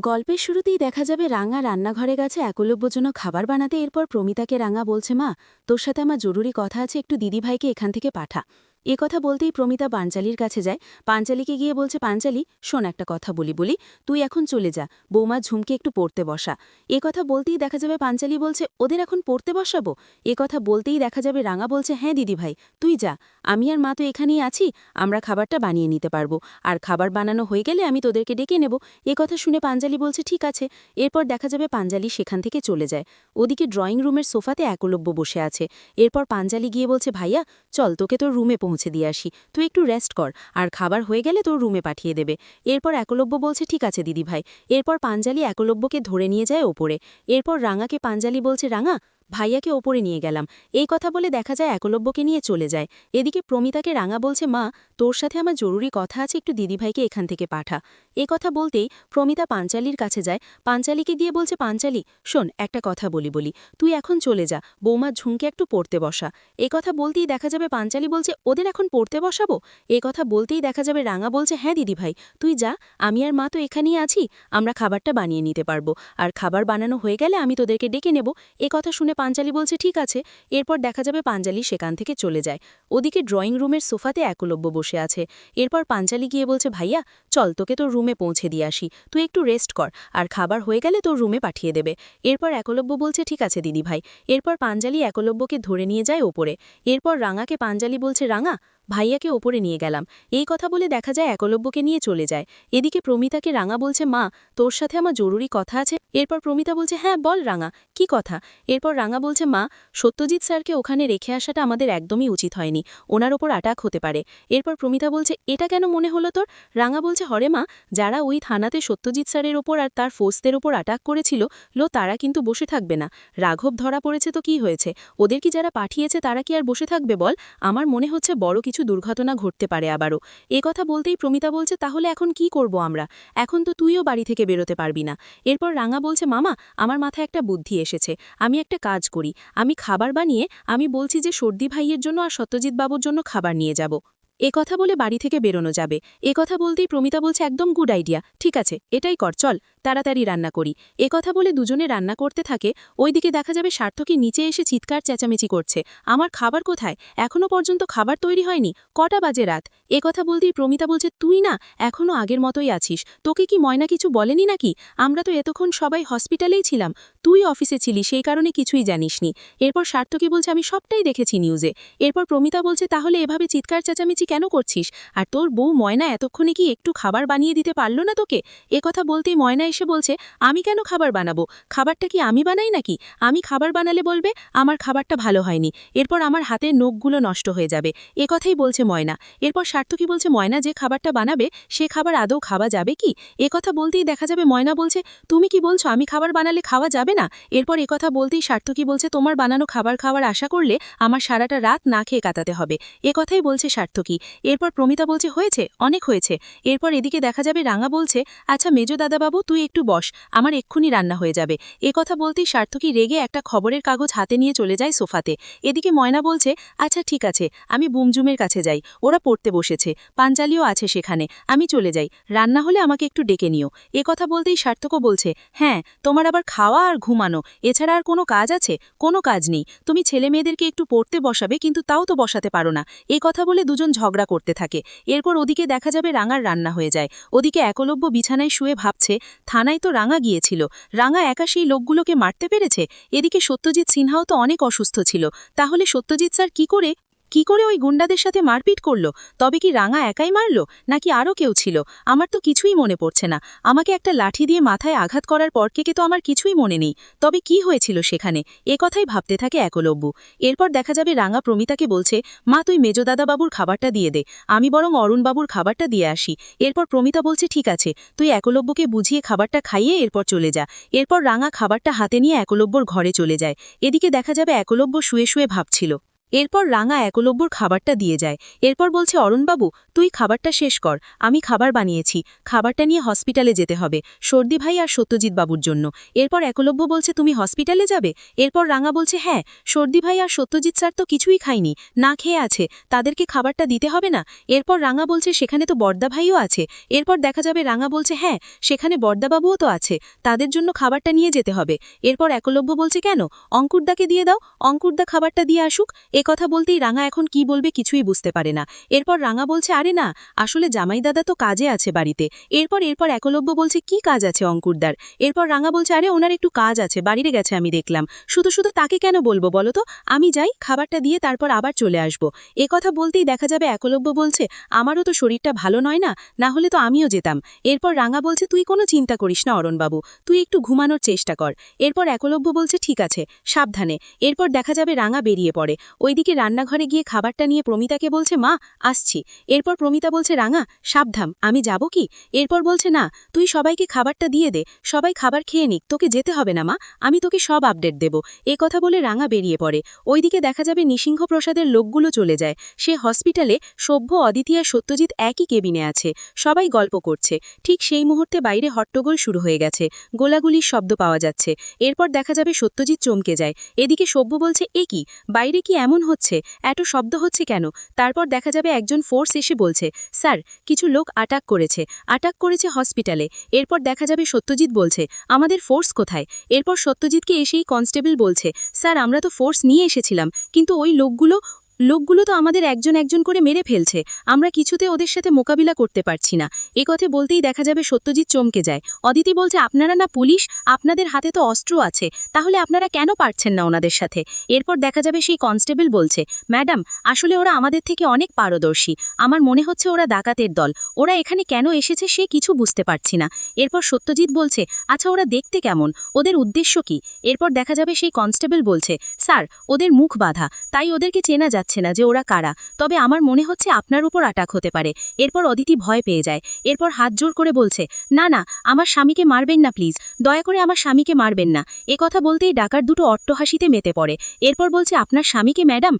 গল্পের শুরুতেই দেখা যাবে রাঙা রান্নাঘরে গেছে একলব্যজনক খাবার বানাতে এরপর প্রমিতাকে রাঙা বলছে, মা, তোর সাথে আমার জরুরি কথা আছে, একটু দিদিভাইকে এখান থেকে পাঠা। এ কথা বলতেই প্রমিতা পাঞ্চালির কাছে যায়। পাঞ্চালিকে গিয়ে বলছে, পাঞ্চালি, শোন একটা কথা বলি বলি, তুই এখন চলে যা, বৌমা ঝুমকে একটু পড়তে বসা। এ কথা বলতেই দেখা যাবে পাঞ্চালি বলছে, ওদের এখন পড়তে বসাবো? এ কথা বলতেই দেখা যাবে রাঙা বলছে হ্যাঁ দিদিভাই তুই যা, আমি আর মা তো এখানেই আছি, আমরা খাবারটা বানিয়ে নিতে পারব। আর খাবার বানানো হয়ে গেলে আমি তোদেরকে ডেকে নেব। এ কথা শুনে পাঞ্জালি বলছে, ঠিক আছে। এরপর দেখা যাবে পাঞ্জালি সেখান থেকে চলে যায়। ওদিকে ড্রয়িং রুমের সোফাতে একলব্য বসে আছে। এরপর পাঞ্জালি গিয়ে বলছে, ভাইয়া, চল তোকে তোর রুমে পৌঁছে দিয়ে আসি। তুই একটু রেস্ট কর, আর খাবার হয়ে গেলে তোর রুমে পাঠিয়ে দেবে। এরপর একলব্য বলছে, ঠিক আছে দিদিভাই। এরপর পাঞ্জালি একলব্যকে ধরে নিয়ে যায় ওপরে। এরপর রাঙাকে পাঞ্জালি বলছে, রাঙা ভাইয়াকে ওপরে নিয়ে গেলাম। এই কথা বলে দেখা যায় একলব্যকে নিয়ে চলে যায়। এদিকে প্রমিতাকে রাঙা বলছে, মা, তোর সাথে আমার জরুরি কথা আছে, একটু দিদিভাইকে এখান থেকে পাঠা। এ কথা বলতেই প্রমিতা পাঞ্চালির কাছে যায়। পাঞ্চালিকে দিয়ে বলছে, পাঞ্চালি, শোন, একটা কথা বলি বলি। তুই এখন চলে যা বৌমা ঝুঁকে একটু পড়তে বসা। এ কথা বলতেই দেখা যাবে পাঞ্চালি বলছে, ওদের এখন পড়তে বসাবো? এ কথা বলতেই দেখা যাবে রাঙা বলছে হ্যাঁ দিদিভাই, তুই যা, আমি আর মা তো এখানেই আছি, আমরা খাবারটা বানিয়ে নিতে পারব। আর খাবার বানানো হয়ে গেলে আমি তোদেরকে ডেকে নেব। এ কথা শুনে পাঞ্চালি বলছে, ঠিক আছে। এরপর দেখা যাবে পাঞ্জালি সেখান থেকে চলে যায়। ওদিকে ড্রয়িং রুমের সোফাতে একলব্য বসে আছে। এরপর পাঞ্চালি গিয়ে বলছে, ভাইয়া, চল, তোকে তোর রুমে পৌঁছে দিয়ে আসি। তুই একটু রেস্ট কর, আর খাবার হয়ে গেলে তোর রুমে পাঠিয়ে দেবে। এরপর একলব্য বলছে, ঠিক আছে, দিদি ভাই। এরপর পাঞ্জালি একলব্যকে ধরে নিয়ে যায় ওপরে। এরপর রাঙাকে পাঞ্জালি বলছে, রাঙা ভাইয়াকে ওপরে নিয়ে গেলাম। এই কথা বলে দেখা যায় একলব্যকে নিয়ে চলে যায়। এদিকে প্রমিতাকে রাঙা বলছে, মা, তোর সাথে আমার জরুরি কথা আছে। এরপর প্রমিতা বলছে হ্যাঁ বল রাঙা, কি কথা? এরপর রাঙা বলছে, মা, সত্যজিৎ স্যারকে ওখানে রেখে আসাটা আমাদের একদমই উচিত হয়নি। ওনার ওপর আটাক হতে পারে। এরপর প্রমিতা বলছে, এটা কেন মনে হলো তোর? রাঙা বলছে, হরে মা, যারা ওই থানাতে সত্যজিৎ স্যারের ওপর আর তার ফোর্সদের ওপর আটাক করেছিল, লো, তারা কিন্তু বসে থাকবে না। রাঘব ধরা পড়েছে তো কি হয়েছে? ওদের কি যারা পাঠিয়েছে তারা কি আর বসে থাকবে বল? আমার মনে হচ্ছে বড় কিছু দুর্ঘটনা ঘটতে পারে আবারও। এ কথা বলতেই প্রমিতা বলছে, তাহলে এখন কি করব আমরা? এখন তো তুইও বাড়ি থেকে বেরোতে পারবি না। এরপর রাঙা বলছে, মামা, আমার মাথায় একটা বুদ্ধি এসেছে। আমি একটা কাজ করি। আমি খাবার বানিয়ে আমি বলছি যে সর্দি ভাইয়ের জন্য আর সত্যজিৎ বাবুর জন্য খাবার নিয়ে যাব। এ কথা বলে বাড়ি থেকে বেরোনো যাবে। এ কথা বলতেই প্রমিতা বলছে, একদম গুড আইডিয়া ঠিক আছে, এটাই কর, চল, তাড়াতাড়ি রান্না করি। এ কথা বলে দুজনে রান্না করতে থাকে। ওইদিকে দেখা যাবে সার্থকী নিচে এসে চিৎকার চেঁচামেচি করছে। আমার খাবার কোথায়? এখনও পর্যন্ত খাবার তৈরি হয়নি। কটা বাজে রাত? এ কথা বলতেই প্রমিতা বলছে, তুই না এখনও আগের মতোই আছিস। তোকে কি ময়না কিছু বলেনি নাকি? আমরা তো এতক্ষণ সবাই হসপিটালেই ছিলাম। তুই অফিসে ছিলি সেই কারণে কিছুই জানিসনি। এরপর সার্থকী বলছে, আমি সবটাই দেখেছি নিউজে এরপর প্রমিতা বলছে, তাহলে এভাবে চিৎকার চেঁচামেচি কেন করছিস? আর তোর বউ ময়না এতক্ষণে কি একটু খাবার বানিয়ে দিতে পারল না তোকে? এ কথা বলতেই ময়না এসে বলছে, আমি কেন খাবার বানাবো? খাবারটা কি আমি বানাই নাকি? আমি খাবার বানালে বলবে, আমার খাবারটা ভালো হয়নি। এরপর আমার হাতের নখগুলো নষ্ট হয়ে যাবে। এ কথাই বলছে ময়না। এরপর সার্থকী বলছে, ময়না যে খাবারটা বানাবে, সে খাবার আদৌ খাওয়া যাবে কি? এ কথা বলতেই দেখা যাবে ময়না বলছে, তুমি কি বলছো আমি খাবার বানালে খাওয়া যাবে না? এরপর এ কথা বলতেই সার্থকী বলছে, তোমার বানানো খাবার খাওয়ার আশা করলে আমার সারাটা রাত না খেয়ে কাটাতে হবে। এ কথাই বলছে সার্থকী। এরপর প্রমিতা বলছে, হয়েছে, অনেক হয়েছে। এরপর এদিকে দেখা যাবে রাঙা বলছে আচ্ছা মেজো দাদাবাবু, তুই একটু বস, আমার এক্ষুনি রান্না হয়ে যাবে। এ কথা বলতেই সার্থকী রেগে একটা খবরের কাগজ হাতে নিয়ে চলে যায় সোফাতে। এদিকে ময়না বলছে আচ্ছা ঠিক আছে, আমি বুমজুমের কাছে যাই, ওরা পড়তে বসেছে, পাঞ্জালিও আছে সেখানে, আমি চলে যাই, রান্না হলে আমাকে একটু ডেকে নিও। এ কথা বলতেই সার্থকও বলছে হ্যাঁ তোমার আবার খাওয়া আর ঘুমানো, এছাড়া আর কোনো কাজ আছে? কোনো কাজ নেই, তুমি ছেলে মেয়েদেরকে একটু পড়তে বসাবে, কিন্তু তাও তো বসাতে পারো না। এ কথা বলে দুজন ঝগড়া করতে থাকে। এরপর ওদিকে দেখা যাবে রাঙার রান্না হয়ে যায়। ওদিকে একলব্য বিছানায় শুয়ে ভাবছে, থানায় তো রাঙা গিয়েছিল। রাঙা একা সেই লোকগুলোকে মারতে পেরেছে? এদিকে সত্যজিৎ সিনহাও তো অনেক অসুস্থ ছিল। তাহলে সত্যজিৎ স্যার কি করে কি করে ওই গুন্ডাদের সাথে মারপিট করল? তবে কি রাঙা একাই মারল? নাকি আরও কেউ ছিল? আমার তো কিছুই মনে পড়ছে না। আমাকে একটা লাঠি দিয়ে মাথায় আঘাত করার পর থেকে তো আমার কিছুই মনে নেই। তবে কি হয়েছিল সেখানে? এ কথাই ভাবতে থাকে একলব্য। এরপর দেখা যাবে রাঙা প্রমিতাকে বলছে, মা, তুই মেজদাদাবাবুর খাবারটা দিয়ে দে। আমি বরং অরুণবাবুর খাবারটা দিয়ে আসি। এরপর প্রমিতা বলছে, ঠিক আছে। তুই একলব্যকে বুঝিয়ে খাবারটা খাইয়ে এরপর চলে যা। এরপর রাঙা খাবারটা হাতে নিয়ে একলব্যর ঘরে চলে যায়। এদিকে দেখা যাবে একলব্য শুয়ে শুয়ে ভাবছিল। এরপর রাঙা একলব্যর খাবারটা দিয়ে যায়। এরপর বলছে, অরুণবাবু, তুই খাবারটা শেষ কর। আমি খাবার বানিয়েছি। খাবারটা নিয়ে হসপিটালে যেতে হবে, সর্দি ভাই আর সত্যজিৎ বাবুর জন্য। এরপর একলব্য বলছে, তুমি হসপিটালে যাবে? এরপর রাঙা বলছে হ্যাঁ সর্দি ভাই আর সত্যজিৎ স্যার তো কিছুই খায়নি, না খেয়ে আছে, তাদেরকে খাবারটা দিতে হবে না? এরপর রাঙা বলছে, সেখানে তো বর্দা ভাইও আছে। এরপর দেখা যাবে রাঙা বলছে হ্যাঁ সেখানে বর্দাবাবুও তো আছে, তাদের জন্য খাবারটা নিয়ে যেতে হবে। এরপর একলব্য বলছে, কেন? অঙ্কুরদাকে দিয়ে দাও, অঙ্কুরদা খাবারটা দিয়ে আসুক। এ কথা বলতেই রাঙা এখন কি বলবে কিছুই বুঝতে পারে না। এরপর রাঙা বলছে, আরে না, আসলে জামাই দাদা তো কাজে আছে বাড়িতে। এরপর এরপর একলব্য বলছে, কি কাজ আছে অঙ্কুরদার? এরপর রাঙা বলছে, আরে, ওনার একটু কাজ আছে, বাড়িতে গেছে আমি দেখলাম। শুধু শুধু তাকে কেন বলব বলো তো? আমি যাই, খাবারটা দিয়ে তারপর আবার চলে আসব। এ কথা বলতেই দেখা যাবে একলব্য বলছে, আমারও তো শরীরটা ভালো নয় না না হলে তো আমিও যেতাম। এরপর রাঙা বলছে, তুই কোনো চিন্তা করিস না অরণবাবু, তুই একটু ঘুমানোর চেষ্টা কর। এরপর একলব্য বলছে, ঠিক আছে, সাবধানে। এরপর দেখা যাবে রাঙা বেরিয়ে পড়ে। ওইদিকে রান্নাঘরে গিয়ে খাবারটা নিয়ে প্রমিতাকে বলছে, মা, আসছি। এরপর প্রমিতা বলছে, রাঙা, সাবধান। আমি যাব কি? এরপর বলছে, না, তুই সবাইকে খাবারটা দিয়ে দে। সবাই খাবার খেয়ে নিক। তোকে যেতে হবে না, মা। আমি তোকে সব আপডেট দেব। এ কথা বলে রাঙা বেরিয়ে পড়ে। ওইদিকে দেখা যাবে নিসিংহ প্রসাদের লোকগুলো চলে যায়। সে হসপিটালে সভ্য, অদিতি আর সত্যজিৎ একই কেবিনে আছে। সবাই গল্প করছে। ঠিক সেই মুহূর্তে বাইরে হট্টগোল শুরু হয়ে গেছে। গোলাগুলির শব্দ পাওয়া যাচ্ছে। এরপর দেখা যাবে সত্যজিৎ চমকে যায়। এদিকে সভ্য বলছে, এ কি? বাইরে কি এমন হচ্ছে? এত শব্দ হচ্ছে কেন? তারপর দেখা যাবে একজন ফোর্স এসে বলছে, স্যার, কিছু লোক আটাক করেছে। আটাক করেছে হসপিটালে। এরপর দেখা যাবে সত্যজিৎ বলছে, আমাদের ফোর্স কোথায়? এরপর সত্যজিৎকে এসেই কনস্টেবল বলছে, স্যার, আমরা তো ফোর্স নিয়ে এসেছিলাম, কিন্তু ওই লোকগুলো লোকগুলো তো আমাদের একজন একজন করে মেরে ফেলছে। আমরা কিছুতে ওদের সাথে মোকাবিলা করতে পারছি না। এ কথা বলতেই দেখা যাবে সত্যজিৎ চমকে যায়। অদিতি বলছে, আপনারা না পুলিশ? আপনাদের হাতে তো অস্ত্র আছে। তাহলে আপনারা কেন পারছেন না ওনাদের সাথে? এরপর দেখা যাবে সেই কনস্টেবল বলছে, ম্যাডাম, আসলে ওরা আমাদের থেকে অনেক পারদর্শী। আমার মনে হচ্ছে ওরা ডাকাতের দল। ওরা এখানে কেন এসেছে সে কিছু বুঝতে পারছি না। এরপর সত্যজিৎ বলছে আচ্ছা ওরা দেখতে কেমন? ওদের উদ্দেশ্য কি? এরপর দেখা যাবে সেই কনস্টেবল বলছে, স্যার, ওদের মুখ বাঁধা। তাই ওদেরকে চেনা যাচ্ছে না যে ওরা কারা। তবে আমার মনে হচ্ছে আপনার উপর আটাক হতে পারে। এরপর অদিতি ভয় পেয়ে যায়। এরপর হাত জোর করে বলছে, না না, আমার স্বামীকে মারবেন না, প্লিজ। দয়া করে আমার স্বামীকে মারবেন না। এ কথা বলতেই ডাকার দুটো অট্টহাসিতে মেতে পড়ে। এরপর বলছে, আপনার স্বামীকে, ম্যাডাম